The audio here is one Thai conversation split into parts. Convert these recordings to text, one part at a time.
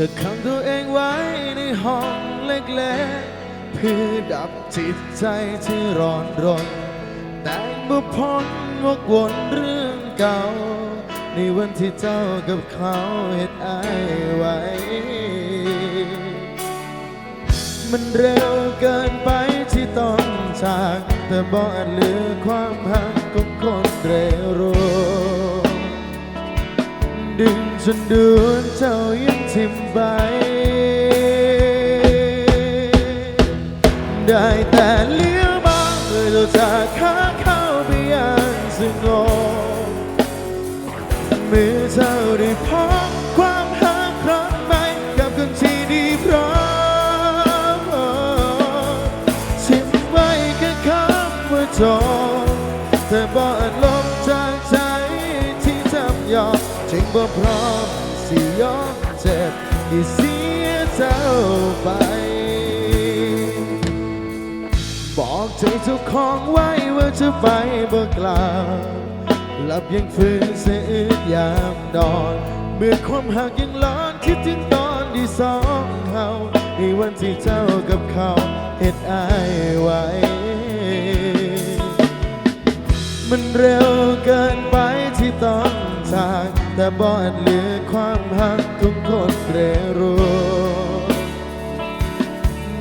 ก็ขังตัวเองไว้ในห้องเล็กๆ เพื่อดับจิตใจที่ร้อนรน แต่งบ่พ้นวกวนเรื่องเก่า ในวันที่เจ้ากับเขาเห็ดอายไว้ มันเร็วเกินไปที่ต้องจาก แต่บ่อาจเหลือความหักของคนเร็วรู้ ดึงจนดูเจ้ายังทิมไป ได้แต่เลี้ยวมองเมื่อเราจากขาเข้าไปอย่างสงบเมื่อเจ้าได้พบความหักครั้งใหม่กับคนที่ดีพร้อมชิมไว้แค่คำว่าจบแต่บ่อก บ่พร้อมสิยอมเจ็บที่เสียเจ้าไป บอกใจเจ้าของไว้ว่าจะไปบ่กล่าวหลับยังฝืนเสียอึดยามนอน เมื่อความหักยังร้อนคิดถึงตอนที่สองเขาในวันที่เจ้ากับเขาเห็ดอายไว้ มันเร็ว แต่บอดเหลือความหักของคนเรรู้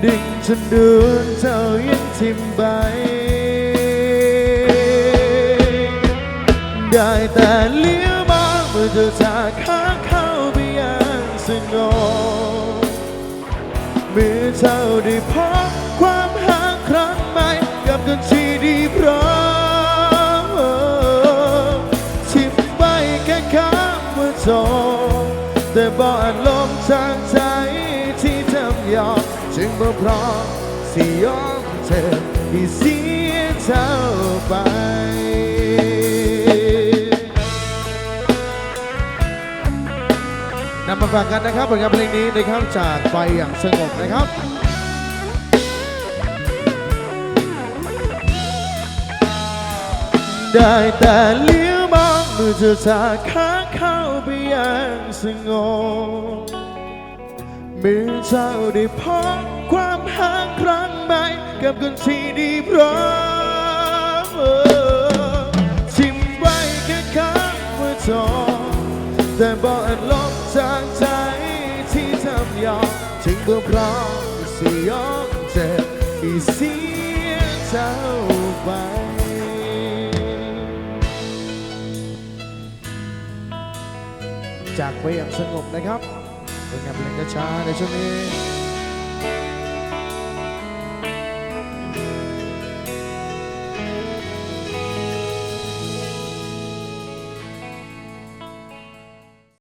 ดึงฉันดูเจ้ายังทิมใบ ได้แต่เลี้ยวมองเมื่อเธอจากข้างเข้าไปย่างสงบเมื่อเจ้าได้พบความหักครั้งใหม่กับคนที่ดีพร้อม แต่บ่อาจลมทางใจที่จำยอมจึงบ่พร้อมสิยอมเธอที่เสียเจ้าไปนำมาฝากกันนะครับผลงานเพลงนี้นะครับจากไฟอย่างสงบนะครับได้แต่เลี้ ยวมองมือเธอจากข้างเข้าไปอย่างสงบเมื่อเจ้าได้พบความหักครั้งใหม่กับคนที่ดีพร้อมชิมไว้แค่คำว่าจบแต่บอกอาจลบจากใจที่ทำยอมจึงบ่พร้อมสิยอมเจ็บที่เสียเจ้าไป จากไปอย่างสงบนะครับเป็นงานเพลงช้าในช่วงนี้